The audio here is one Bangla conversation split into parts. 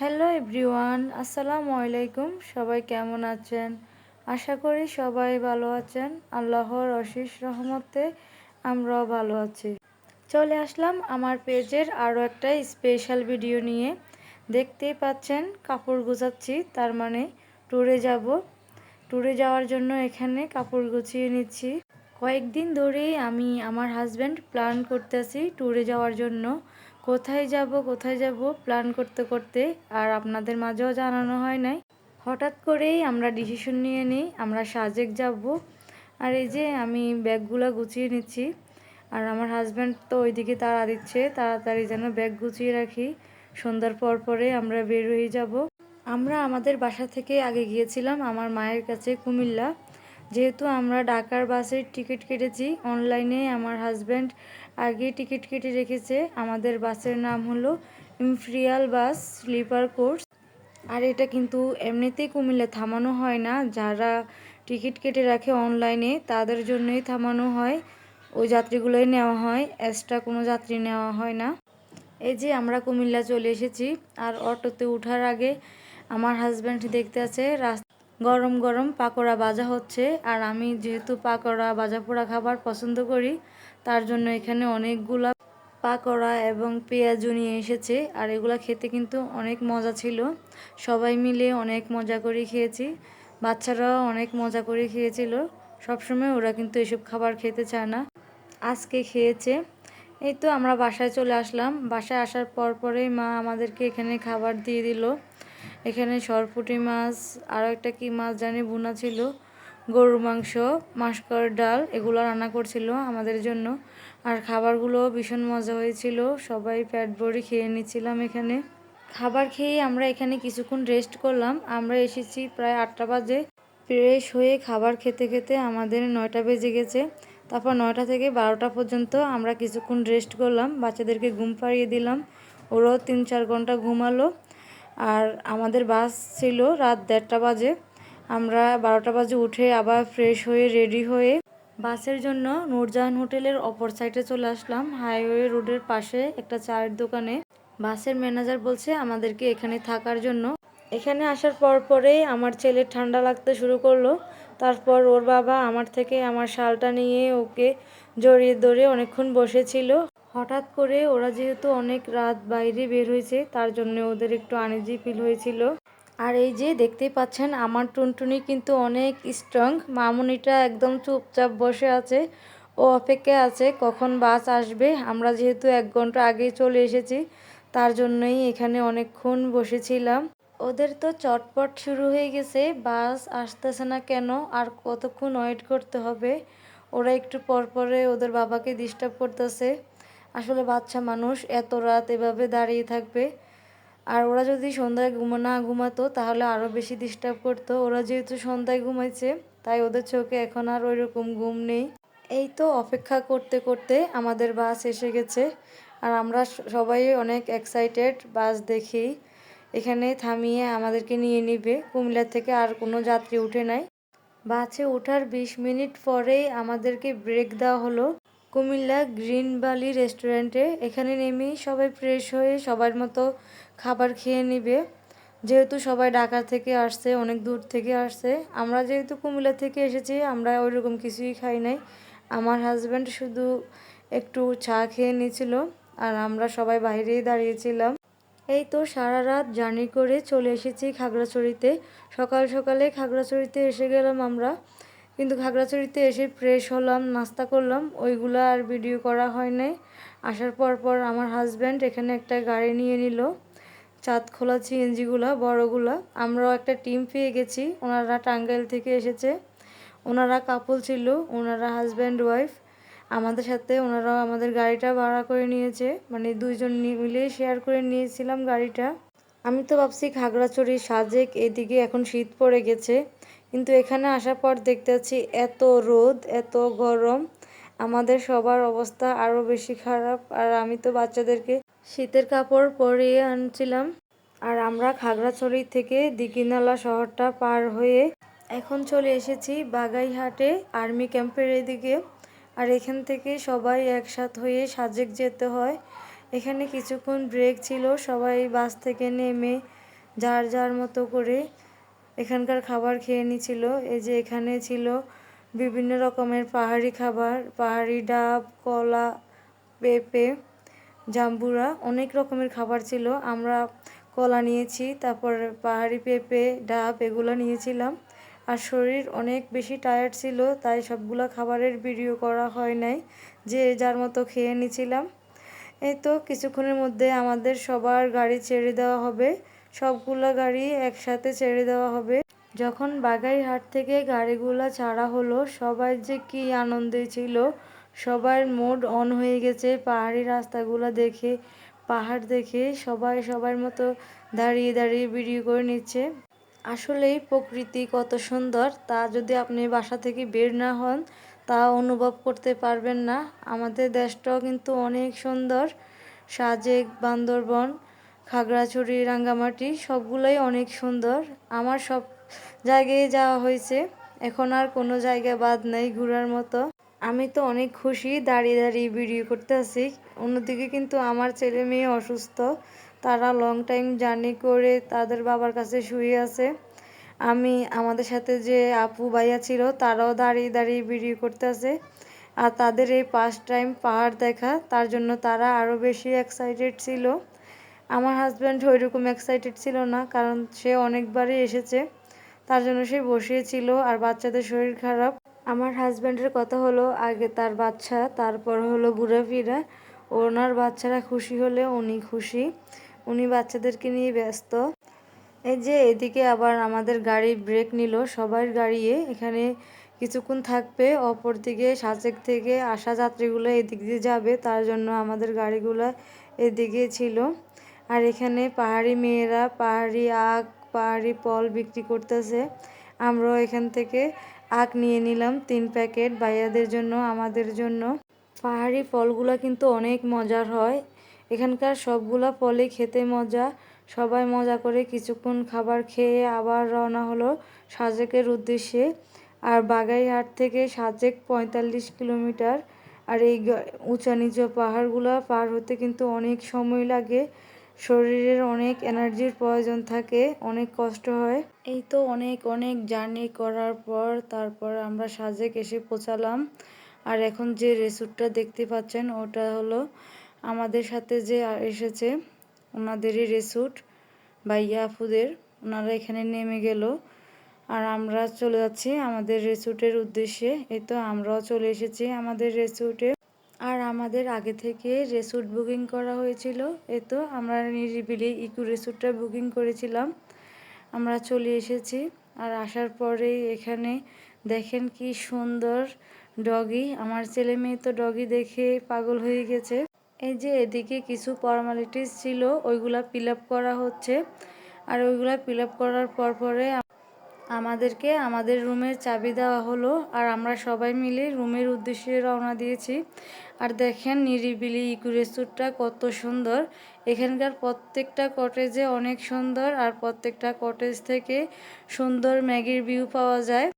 হ্যালো এভরিওয়ান, আসসালামু আলাইকুম। সবাই কেমন আছেন? আশা করি সবাই ভালো আছেন। আল্লাহর অশেষ রহমতে আমরাও ভালো আছি। চলে আসলাম আমার পেজের আরও একটা স্পেশাল ভিডিও নিয়ে। দেখতেই পাচ্ছেন, কাপড় গুছাচ্ছি, তার মানে ট্যুরে যাব। ট্যুরে যাওয়ার জন্য এখানে কাপড় গুছিয়ে নিচ্ছি। কয়েকদিন ধরেই আমি, আমার হাজব্যান্ড প্ল্যান করতেছি ট্যুরে যাওয়ার জন্য। কোথায় যাব কোথায় যাব প্ল্যান করতে করতে আর আপনাদের মাঝেও জানানো হয় নাই। হঠাৎ করেই আমরা ডিসিশন নিয়ে নিই, আমরা সাজেক যাব। আর এই যে আমি ব্যাগগুলো গুছিয়ে নিচ্ছি, আর আমার হাজব্যান্ড তো ওইদিকে তাড়া দিচ্ছে, তাড়াতাড়ি যেন ব্যাগ গুছিয়ে রাখি। সন্ধ্যার পর পরে আমরা বের হয়ে যাব। আমরা আমাদের বাসা থেকে আগে গিয়েছিলাম আমার মায়ের কাছে কুমিল্লা। যেহেতু আমরা ঢাকার বাসের টিকিট কেটেছি অনলাইনে আমার হাজব্যান্ড আগে টিকিট কেটে রেখেছে। আমাদের বাসের নাম হলো ইমফ্রিয়াল বাস স্লিপার কোর্স। আর এটা কিন্তু এমনিতেই কুমিল্লা থামানো হয় না। যারা টিকিট কেটে রাখে অনলাইনে, তাদের জন্যই থামানো হয়। ওই যাত্রীগুলোই নেওয়া হয়। এক্সট্রা কোনো যাত্রী নেওয়া হয় না। এই যে আমরা কুমিল্লা চলে এসেছি। আর অটোতে ওঠার আগে আমার হাজব্যান্ড দেখতে আছে, রাস্তা গরম গরম পাকোড়া ভাজা হচ্ছে। আর আমি যেহেতু পাকোড়া ভাজা পোড়া খাবার পছন্দ করি তার জন্য এখানে অনেকগুলা পাকোড়া এবং পেঁয়াজু নিয়ে এসেছে। আর এগুলা খেতে কিন্তু অনেক মজা ছিল। সবাই মিলে অনেক মজা করে খেয়েছি। বাচ্চারাও অনেক মজা করে খেয়েছিল। সবসময় ওরা কিন্তু এসব খাবার খেতে চায় না। আজকে খেয়েছে। এই তো আমরা বাসায় চলে আসলাম। বাসায় আসার পর পরেই মা আমাদেরকে এখানে খাবার দিয়ে দিল। এখানে সরপুটি মাছ আরও একটা কি মাছ জানি বোনা ছিল। গরুর মাংস, মাসকর ডাল, এগুলো রান্না করছিল আমাদের জন্য। আর খাবারগুলো ভীষণ মজা হয়েছিল। সবাই প্যাট ভরে খেয়ে নিচ্ছিলাম এখানে। খাবার খেয়ে আমরা এখানে কিছুক্ষণ রেস্ট করলাম। আমরা এসেছি প্রায় আটটা বাজে। ফ্রেশ হয়ে খাবার খেতে খেতে আমাদের নয়টা বেজে গেছে। তারপর নয়টা থেকে বারোটা পর্যন্ত আমরা কিছুক্ষণ রেস্ট করলাম। বাচ্চাদেরকে ঘুম পাড়িয়ে দিলাম। ওরাও তিন চার ঘণ্টা ঘুমালো। আর আমাদের বাস ছিল রাত দেড়টা বাজে। আমরা বারোটা বাজে উঠে আবার ফ্রেশ হয়ে রেডি হয়ে বাসের জন্য নূরজাহান হোটেলের অপর সাইডে চলে আসলাম। হাইওয়ে রোডের পাশে একটা চায়ের দোকানে। বাসের ম্যানেজার বলছে, আমাদেরকে এখানে থাকার জন্য। এখানে আসার পর পরে আমার ছেলে ঠান্ডা লাগতে শুরু করল। তারপর ওর বাবা আমার থেকে আমার শালটা নিয়ে ওকে জড়িয়ে ধরে অনেকক্ষণ বসেছিল। হঠাৎ করে ওরা যেহেতু অনেক রাত বাইরে বের হয়েছে, তার জন্য ওদের একটু আনিজি ফিল হয়েছিল। আর এই যে দেখতেই পাচ্ছেন, আমার টুনটুনি কিন্তু অনেক স্ট্রং মামুনিটা একদম চুপচাপ বসে আছে, ও অপেক্ষায় আছে, কখন বাস আসবে? আমরা যেহেতু এক ঘণ্টা আগেই চলে এসেছি, তার জন্যই এখানে অনেকক্ষণ বসেছিলাম। ওদের তো চটপট শুরু হয়ে গেছে, বাস আসতেছে না কেন? আর কতক্ষণ ওয়েট করতে হবে? ওরা একটু পর পরে ওদের বাবাকে ডিস্টার্ব করতেছে। আসলে বাচ্চা মানুষ, এত রাত এভাবে দাঁড়িয়ে থাকবে। আর ওরা যদি সন্ধ্যায় ঘুমা, না ঘুমাতো, তাহলে আরও বেশি ডিস্টার্ব করতো। ওরা যেহেতু সন্ধ্যায় ঘুমাইছে, তাই ওদের চোখে এখন আর ওই রকম ঘুম নেই। এই তো অপেক্ষা করতে করতে আমাদের বাস এসে গেছে। আর আমরা সবাই অনেক এক্সাইটেড বাস দেখি। এখানে থামিয়ে আমাদেরকে নিয়ে নিবে। কুমিল্লা থেকে আর কোনো যাত্রী উঠে নাই। বাসে ওঠার বিশ মিনিট পরেই আমাদেরকে ব্রেক দেওয়া হলো। কুমিল্লা গ্রিন ভ্যালি রেস্টুরেন্টে এখানে নেমেই সবাই ফ্রেশ হয়ে সবার মতো খাবার খেয়ে নিবে। যেহেতু সবাই ঢাকা থেকে আসছে, অনেক দূর থেকে আসছে। আমরা যেহেতু কুমিল্লা থেকে এসেছি, আমরা ওইরকম কিছুই খাই নাই। আমার হাজব্যান্ড শুধু একটু চা খেয়ে নিয়েছিল আর আমরা সবাই বাইরেই দাঁড়িয়েছিলাম। এই তো সারা রাত জার্নি করে চলে এসেছি খাগড়াছড়িতে। সকাল সকালে খাগড়াছড়িতে এসে গেলাম আমরা। কিন্তু খাগড়াছড়িতে এসে ফ্রেশ হলাম, নাস্তা করলাম, ওইগুলো আর ভিডিও করা হয় নাই। আসার পর পর আমার হাজব্যান্ড এখানে একটা গাড়ি নিয়ে নিল। চাঁদ খোলা সিএনজিগুলো, বড়গুলো। আমরাও একটা টিম পেয়ে গেছি। ওনারা টাঙ্গাইল থেকে এসেছে। ওনারা কাপল ছিল, ওনারা হাজব্যান্ড ওয়াইফ আমাদের সাথে ওনারাও আমাদের গাড়িটা ভাড়া করে নিয়েছে। মানে দুইজন মিলে শেয়ার করে নিয়েছিলাম গাড়িটা। আমি তো ভাবছি খাগড়াছড়ি, সাজেক, এদিকে এখন শীত পড়ে গেছে। কিন্তু এখানে আসার পর দেখতে পাচ্ছি এত রোদ, এত গরম। আমাদের সবার অবস্থা আরও বেশি খারাপ। আর আমি তো বাচ্চাদেরকে শীতের কাপড় পরিয়ে আনছিলাম। আর আমরা খাগড়াছড়ি থেকে দিঘিনালা শহরটা পার হয়ে এখন চলে এসেছি বাগাইহাটে আর্মি ক্যাম্পের এদিকে। আর এখান থেকে সবাই একসাথ হয়ে সাজেক যেতে হয়। এখানে কিছুক্ষণ ব্রেক ছিল, সবাই বাস থেকে নেমে যার যার মতো করে এখানকার খাবার খেয়ে নিছিল। এই যে এখানে ছিল বিভিন্ন রকমের পাহাড়ি খাবার, পাহাড়ি ডাব, কলা, পেঁপে, জাম্বুরা অনেক রকমের খাবার ছিল। আমরা কলা নিয়েছি, তারপর পাহাড়ি পেঁপে, ডাব এগুলো নিয়েছিলাম। আর শরীর অনেক বেশি টায়ার্ড ছিল, তাই সবগুলো খাবারের ভিডিও করা হয় নাই, যে যার মতো খেয়ে নিছিলাম এই তো কিছুক্ষণের মধ্যে আমাদের সবার গাড়ি ছেড়ে দেওয়া হবে। সবগুলো গাড়ি একসাথে ছেড়ে দেওয়া হবে। যখন বাগাইহাট থেকে গাড়িগুলো ছাড়া হলো, সবাই যে কি আনন্দে ছিল, সবার মুড অন হয়ে গেছে। পাহাড়ি রাস্তাগুলো দেখে, পাহাড় দেখে সবাই সবার মতো দাঁড়িয়ে দাঁড়িয়ে ভিডিও করে নিচ্ছে। আসলেই প্রকৃতি কত সুন্দর, তা যদি আপনি বাসা থেকে বের না হন, তা অনুভব করতে পারবেন না। আমাদের দেশটাও কিন্তু অনেক সুন্দর। সাজেক, বান্দরবন, খাগড়াছড়ি, রাঙ্গামাটি, সবগুলোই অনেক সুন্দর। আমার সব জায়গায় যাওয়া হয়েছে। এখন আর কোনো জায়গা বাদ নেই ঘোরার মতো। আমি তো অনেক খুশি দাঁড়িয়ে দাঁড়িয়ে ভিডিও করতে আসি অন্যদিকে কিন্তু আমার ছেলে মেয়ে অসুস্থ। তারা লং টাইম জার্নি করে তাদের বাবার কাছে শুয়ে আছে। আমি, আমাদের সাথে যে আপু ভাইয়া ছিল, তারাও দাঁড়িয়ে দাঁড়িয়ে ভিডিও করতে আছে আর তাদের এই ফার্স্ট টাইম পাহাড় দেখা, তার জন্য তারা আরও বেশি এক্সাইটেড ছিল। আমার হাজব্যান্ড ওইরকম এক্সাইটেড ছিল না, কারণ সে অনেকবারই এসেছে। তার জন্য সে বসিয়েছিল। আর বাচ্চাদের শরীর খারাপ। আমার হাজব্যান্ডের কথা হলো আগে তার বাচ্চা, তারপর হলো ঘোরাফেরা। ওনার বাচ্চারা খুশি হলে উনি খুশি। উনি বাচ্চাদেরকে নিয়ে ব্যস্ত। এই যে এদিকে আবার আমাদের গাড়ি ব্রেক নিল। সবার গাড়িয়ে এখানে কিছুক্ষণ থাকবে। অপর দিকে সাজেক থেকে আসা যাত্রীগুলো এদিক দিয়ে যাবে। তার জন্য আমাদের গাড়িগুলো এদিকে ছিল। আর এখানে পাহাড়ি মেয়েরা, পাহাড়ি আখ পাহাড়ি ফল বিক্রি করতেছে। আমরাও এখান থেকে আখ নিয়ে নিলাম তিন প্যাকেট ভাইয়াদের জন্য, আমাদের জন্য। পাহাড়ি ফলগুলো কিন্তু অনেক মজার হয়। এখানকার সবগুলা ফলই খেতে মজা। সবাই মজা করে কিছুক্ষণ খাবার খেয়ে আবার রওনা হলো সাজেকের উদ্দেশ্যে। আর বাগাইহাট থেকে সাজেক পঁয়তাল্লিশ কিলোমিটার। আর এই উঁচা নিচু পাহাড়গুলো পার হতে কিন্তু অনেক সময় লাগে। শরীরের অনেক এনার্জির প্রয়োজন থাকে, অনেক কষ্ট হয়। এই তো অনেক অনেক জার্নি করার পর তারপর আমরা সাজেক এসে পৌঁছালাম। আর এখন যে রেসুটটা দেখতে পাচ্ছেন, ওটা হলো আমাদের সাথে যে এসেছে, ওনাদেরই রেসুট ভাইয়া আফুদের ওনারা এখানে নেমে গেল। আর আমরা চলে যাচ্ছি আমাদের রেসুটের উদ্দেশ্যে। এই তো আমরাও চলে এসেছি আমাদের রেসুটে আমাদের আগে থেকে রেসুট বুকিং করা হয়েছিল। এ তো আমরা নিরিবিলি ইকো রেসুটটা বুকিং করেছিলাম। আমরা চলে এসেছি আর আসার পরেই এখানে দেখেন কি সুন্দর ডগি। আমার ছেলে মেয়ে তো ডগি দেখে পাগল হয়ে গেছে। এই যে এদিকে কিছু ফর্মালিটিস ছিল, ওইগুলা ফিল করা হচ্ছে। আর ওইগুলা ফিল করার পর পরে আমাদেরকে আমাদের রুমের চাবি দেওয়া হলো। আর আমরা সবাই মিলে রুমের উদ্দেশ্যে রওনা দিয়েছি। আর দেখেন নিরিবিলি ইকুরেস্টুরটা কত সুন্দর। এখানকার প্রত্যেকটা কটেজে অনেক সুন্দর আর প্রত্যেকটা কটেজ থেকে সুন্দর ম্যাগির ভিউ পাওয়া যায়।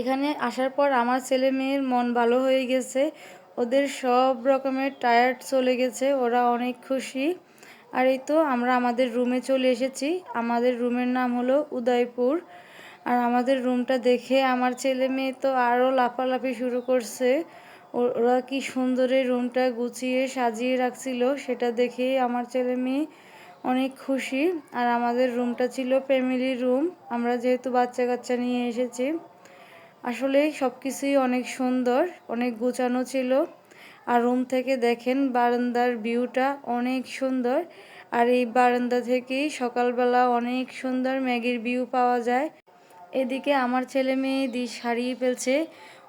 এখানে আসার পর আমার ছেলে মেয়ের মন ভালো হয়ে গেছে। ওদের সব রকমের টায়ার্ড চলে গেছে, ওরা অনেক খুশি। আর এই তো আমরা আমাদের রুমে চলে এসেছি। আমাদের রুমের নাম হলো উদয়পুর। আর আমাদের রুমটা দেখে আমার ছেলে মেয়ে তো আরও লাফালাফি শুরু করছে। ওরা কি সুন্দর রুমটা গুছিয়ে সাজিয়ে রাখছিল সেটা দেখে আমার ছেলে মেয়ে অনেক খুশি। আর আমাদের রুমটা ছিল ফ্যামিলি রুম, আমরা যেহেতু বাচ্চা কাচ্চা নিয়ে এসেছি। আসলে সব কিছুই অনেক সুন্দর, অনেক গোছানো ছিল। আর রুম থেকে দেখেন বারান্দার ভিউটা অনেক সুন্দর। আর এই বারান্দা থেকেই সকালবেলা অনেক সুন্দর ম্যাগির ভিউ পাওয়া যায়। এদিকে আমার ছেলে মেয়ে দিশ হারিয়ে ফেলছে।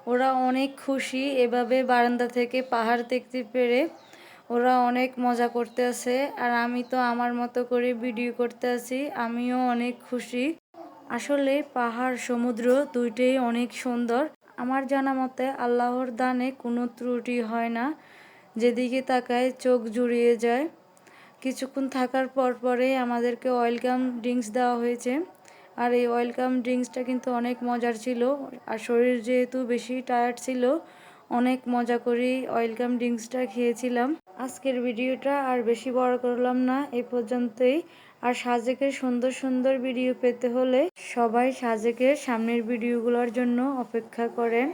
ওরা অনেক খুশি। এভাবে বারান্দা থেকে পাহাড় দেখতে পেরে ওরা অনেক মজা করতে আছে আর আমি তো আমার মতো করে ভিডিও করতে আছি আমিও অনেক খুশি। আসলে পাহাড়, সমুদ্র দুইটাই অনেক সুন্দর। আমার জানা মতে আল্লাহর দানে কোনো ত্রুটি হয় না, যেদিকে তাকায় চোখ জুড়িয়ে যায়। কিছুক্ষণ থাকার পর পরে আমাদেরকে ওয়েলকাম ড্রিঙ্কস দেওয়া হয়েছে। আর এই ওয়েলকাম ড্রিঙ্কসটা কিন্তু অনেক মজার ছিল। আর শরীর যেহেতু বেশি টায়ার্ড ছিল, অনেক মজা করেই ওয়েলকাম ড্রিঙ্কসটা খেয়েছিলাম। আজকের ভিডিওটা আর বেশি বড় করলাম না এই পর্যন্তই। আর সাজেকের সুন্দর সুন্দর ভিডিও পেতে হলে সবাই সাজেকের সামনের ভিডিওগুলোর জন্য অপেক্ষা করেন।